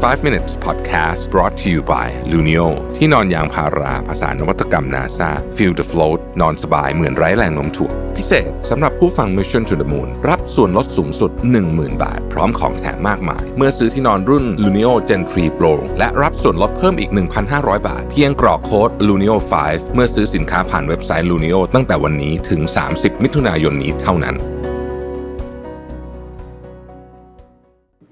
5 minutes podcast brought to you by Luno ที่นอนยางพาราภาษานวัตกรรม NASA feel the float นอนสบายเหมือนไร้แรงโน้มถ่วงพิเศษสำหรับผู้ฟัง Mission to the Moon รับส่วนลดสูงสุด 10,000 บาท พร้อมของแถมมากมาย เมื่อซื้อที่นอนรุ่น Luno Gen 3 Pro และรับส่วนลดเพิ่มอีก 1,500 บาท เพียงกรอกโค้ด Luno 5 เมื่อซื้อสินค้าผ่านเว็บไซต์ Luno ตั้งแต่วันนี้ถึง 30 มิถุนายนนี้เท่านั้น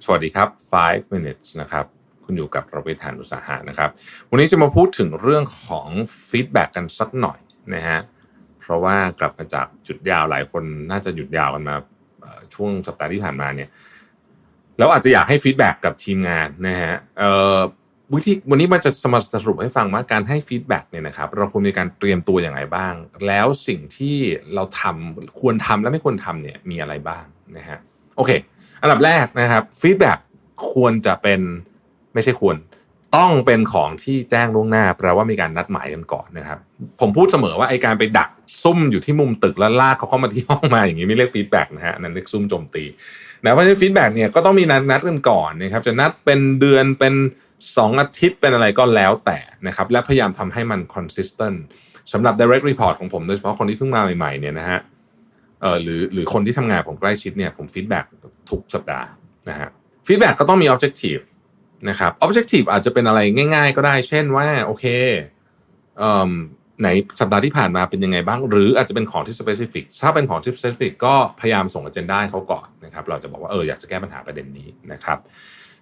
สวัสดีครับ 5 minutes นะครับ คุณอยู่กับระเวทานอุตสาหะนะครับ วันนี้จะมาพูดถึงเรื่องของฟีดแบ็กกันสักหน่อยนะฮะ เพราะว่ากลับมาจากหยุดยาวหลายคนน่าจะหยุดยาวกันมาช่วงสัปดาห์ที่ผ่านมาเนี่ย แล้วอาจจะอยากให้ฟีดแบ็กกับทีมงานนะฮะเอ่อวิธีวันนี้มันจะสมาสรุปให้ฟังว่าการให้ฟีดแบ็กเนี่ยนะครับเราควรมีการเตรียมตัวอย่างไรบ้าง แล้วสิ่งที่เราทำควรทำและไม่ควรทำเนี่ยมีอะไรบ้างนะฮะ โอเค อันดับแรกนะครับฟีดแบ็กควรจะเป็นไม่ใช่ควร ต้องเป็นของที่แจ้งล่วงหน้าแปลว่ามีการนัดหมายกันก่อนนะครับ ผมพูดเสมอว่าไอการไปดักซุ่มอยู่ที่มุมตึกแล้วลากเขาเข้ามาที่ห้องมาอย่างนี้ไม่เรียกฟีดแบ็กนะฮะนนั้นเรียกซุ่มโจมตีนะเพราะฉะนั้นฟีดแบ็กเนี่ยก็ต้องมีนัดนัดกันก่อนนะครับจะนัดเป็นเดือนเป็น2 อาทิตย์เป็นอะไรก็แล้วแต่นะครับและพยายามทำให้มัน consistent สำหรับ direct report ของผมโดยเฉพาะคนที่เพิ่งมาใหม่ๆเนี่ยนะฮะ เอ่อหรือหรือคนที่ทำงานผมใกล้ชิดเนี่ยผมฟีดแบ็กทุกสัปดาห์นะฮะฟีดแบ็กก็ต้องมี objective นะครับ objective อาจจะเป็นอะไรง่าย ๆ ก็ได้ เช่นว่าโอเคเอ่อไหนสัปดาห์ที่ผ่านมาเป็นยังไงบ้าง หรืออาจจะเป็นของที่ specific ถ้าเป็นของที่ specific ก็พยายามส่ง agenda ให้เขาก่อนนะครับเราจะบอกว่าเอออยากจะแก้ปัญหาประเด็นนี้นะครับ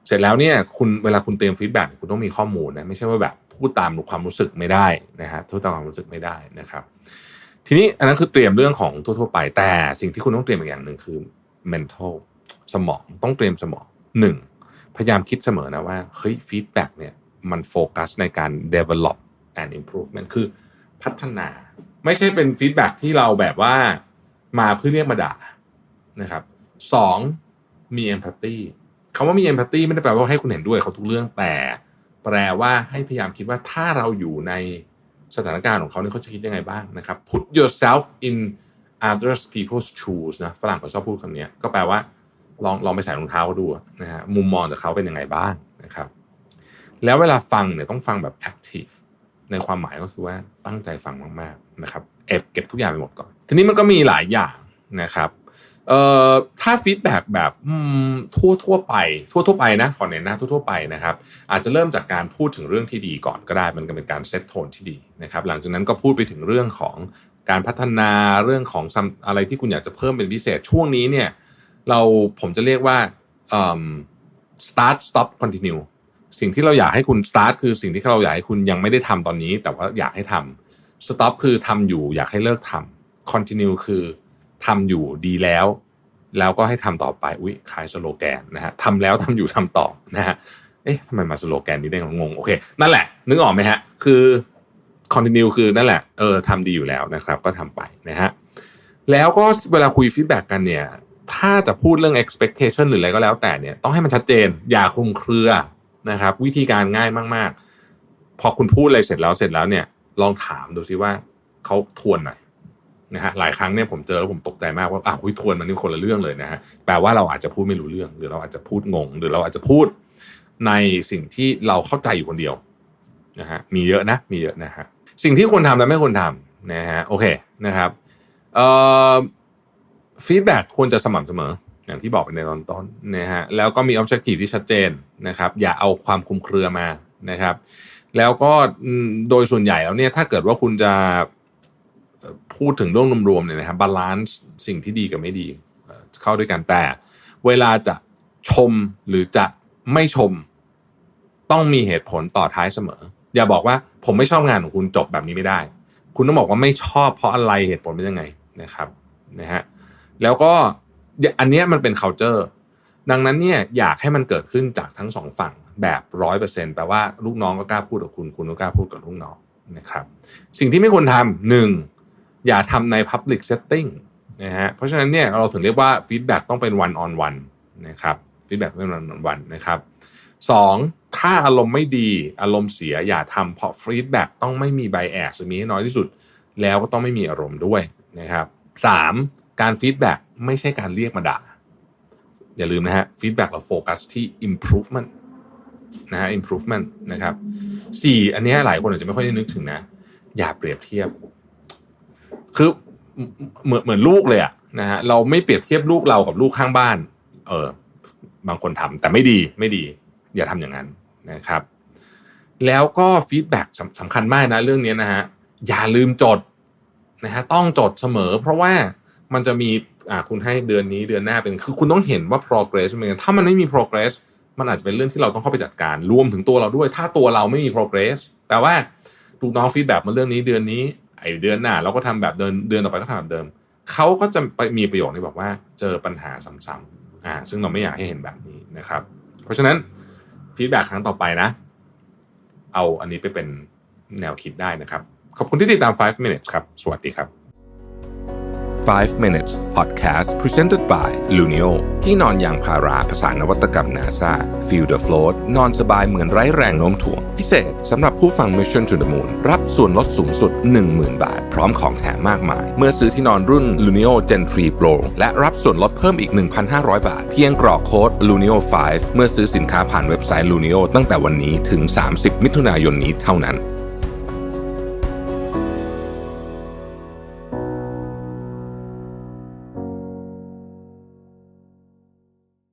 เสร็จแล้วเนี่ยคุณเวลาคุณเตรียมฟีดแบ็กคุณต้องมีข้อมูลนะไม่ใช่ว่าแบบพูดตามความรู้สึกไม่ได้นะฮะพูดตามความรู้สึกไม่ได้นะครับ ทีนี้อันนั้นคือเตรียมเรื่องของทั่วๆไป แต่สิ่งที่คุณต้องเตรียมอีกอย่างหนึ่งคือ mental สมองต้องเตรียมสมองหนึ่งพยายามคิดเสมอนะว่าเฮ้ยฟีดแบ็กเนี่ยมันโฟกัสในการ develop and improvement คือพัฒนา ไม่ใช่เป็นฟีดแบ็กที่เราแบบว่ามาเพื่อเรียกมาด่านะครับสองมี empathy คำว่ามี empathy ไม่ได้แปลว่าให้คุณเห็นด้วยเขาทุกเรื่องแต่ แปลว่าให้พยายามคิดว่าถ้าเราอยู่ใน สถานการณ์ของเขาเนี่ยเขาจะคิดยังไงบ้างนะครับ put yourself in other people's shoes นะฝรั่งเขาชอบพูดคำนี้ก็แปลว่าลองลองไปใส่รองเท้าเขาดูนะฮะมุมมองจากเขาเป็นยังไงบ้างนะครับ แล้วเวลาฟังเนี่ยต้องฟังแบบ active ในความหมายก็คือว่าตั้งใจฟังมากๆนะครับเก็บเก็บทุกอย่างไปหมดก่อน ทีนี้มันก็มีหลายอย่างนะครับ เอ่อถ้าฟีดแบ็แบบทั่วทั่วไป ทั่วทั่วไปนะขอเน้นนะทั่วทั่วไปนะครับ อาจจะเริ่มจากการพูดถึงเรื่องที่ดีก่อนก็ได้ มันก็เป็นการเซตโทนที่ดีนะครับหลังจากนั้นก็พูดไปถึงเรื่องของการพัฒนาเรื่องของอะไรที่คุณอยากจะเพิ่มเป็นพิเศษช่วงนี้เนี่ย เราผมจะเรียกว่าเอิ่ม start stop continue สิ่งที่เราอยากให้คุณ start คือสิ่งที่เราอยากให้คุณยังไม่ได้ทำตอนนี้ แต่ว่าอยากให้ทำ stop คือทำอยู่อยากให้เลิกทำ continue คือ ทำอยู่ดีแล้ว แล้วก็ให้ทำต่อไปอุ้ยขายสโลแกนนะฮะทำแล้วทำอยู่ทำต่อนะฮะเอ๊ะทำไมมาสโลแกนนี้ได้งงโอเค นั่นแหละ นึกออกไหมฮะ คือ continue คือนั่นแหละเออทำดีอยู่แล้วนะครับ ก็ทำไปนะฮะแล้วก็เวลาคุยฟีดแบ็กกันเนี่ย ถ้าจะพูดเรื่อง expectation หรืออะไรก็แล้วแต่เนี่ยต้องให้มันชัดเจน อย่าคลุมเครือนะครับ วิธีการง่ายมาก ๆ พอคุณพูดอะไรเสร็จแล้วเสร็จแล้วเนี่ย ลองถามดูซิว่าเขาทวนหน่อย นะฮะหลายครั้งเนี่ยผมเจอแล้วผมตกใจมากว่าอ้าวคุยทวนมันนี่คนละเรื่องเลยนะฮะแปลว่าเราอาจจะพูดไม่รู้เรื่อง หรือเราอาจจะพูดงง หรือเราอาจจะพูดในสิ่งที่เราเข้าใจอยู่คนเดียวนะฮะมีเยอะนะมีเยอะนะฮะสิ่งที่ควรทำและไม่ควรทำนะฮะโอเคนะครับเอ่อฟีดแบ็กควรจะสม่ำเสมอ อย่างที่บอกไปในตอนต้นนะฮะแล้วก็มี objective ที่ชัดเจนนะครับ อย่าเอาความคุมเครือมานะครับ แล้วก็โดยส่วนใหญ่แล้วเนี่ยถ้าเกิดว่าคุณจะ พูดถึงเรื่องรวมๆเนี่ยนะครับบาลานซ์สิ่งที่ดีกับไม่ดีเข้าด้วยกันแต่ เวลาจะชมหรือจะไม่ชม ต้องมีเหตุผลต่อท้ายเสมอ อย่าบอกว่าผมไม่ชอบงานของคุณจบแบบนี้ไม่ได้ คุณต้องบอกว่าไม่ชอบเพราะอะไรเหตุผลเป็นยังไงนะครับนะฮะแล้วก็อันนี้มันเป็น culture ดังนั้นเนี่ยอยากให้มันเกิดขึ้นจากทั้งสองฝั่งแบบร้อยเปอร์เซ็นต์แปลว่าลูกน้องก็กล้าพูดกับคุณ คุณก็กล้าพูดกับลูกน้องนะครับ สิ่งที่ไม่ควรทำหนึ่ง อย่าทำใน public setting นะฮะเพราะฉะนั้นเนี่ยเราถึงเรียกว่า feedback ต้องเป็น one on one นะครับ feedback ต้องเป็น one on one นะครับสองถ้าอารมณ์ไม่ดีอารมณ์เสียอย่าทำเพราะ feedback ต้องไม่มี bias หรือมีให้น้อยที่สุด แล้วก็ต้องไม่มีอารมณ์ด้วยนะครับสามการ feedback ไม่ใช่การเรียกมาด่าอย่าลืมนะฮะ feedback เราโฟกัสที่ improvement นะฮะ improvement นะครับสี่อันนี้หลายคนอาจจะไม่ค่อยได้นึกถึงนะ อย่าเปรียบเทียบ คือเหมือนเหมือนลูกเลยอะนะฮะเราไม่เปรียบเทียบลูกเรากับลูกข้างบ้าน เออ บางคนทำแต่ไม่ดีไม่ดี อย่าทำอย่างนั้นนะครับ แล้วก็ฟีดแบ็กสำคัญมากนะเรื่องนี้นะฮะอย่าลืมจดนะฮะต้องจดเสมอ เพราะว่ามันจะมีอ่าคุณให้เดือนนี้เดือนหน้าเป็นคือคุณต้องเห็นว่า progress เป็นถ้ามันไม่มี progress มันอาจจะเป็นเรื่องที่เราต้องเข้าไปจัดการรวมถึงตัวเราด้วย ถ้าตัวเราไม่มี progress แปลว่าลูกน้องฟีดแบ็กมาเรื่องนี้เดือนนี้ ไอเดือนหน้าเราก็ทำแบบเดินเดือนต่อไปก็ทำแบบเดิมเขาก็จะไปมีประโยคที่บอกว่าเจอปัญหาซ้ำๆอ่าซึ่งเราไม่อยากให้เห็นแบบนี้นะครับ เพราะฉะนั้นฟีดแบ็กครั้งต่อไปนะ เอาอันนี้ไปเป็นแนวคิดได้นะครับ ขอบคุณที่ติดตาม 5 minutes ครับ สวัสดีครับ 5 minutes podcast presented by Luno ที่นอนยางพาราภาษานวัตกรรม NASA feel the float นอนสบายเหมือนไร้แรงโน้มถ่วง พิเศษสำหรับผู้ฟัง Mission to the Moon รับส่วนลดสูงสุด 10,000 บาท พร้อมของแถมมากมาย เมื่อซื้อที่นอนรุ่น Luno Gen 3 Pro และรับส่วนลดเพิ่มอีก 1,500 บาท เพียงกรอกโค้ด Luno5 เมื่อซื้อสินค้าผ่านเว็บไซต์ Luno ตั้งแต่วันนี้ถึง 30 มิถุนายนนี้เท่านั้น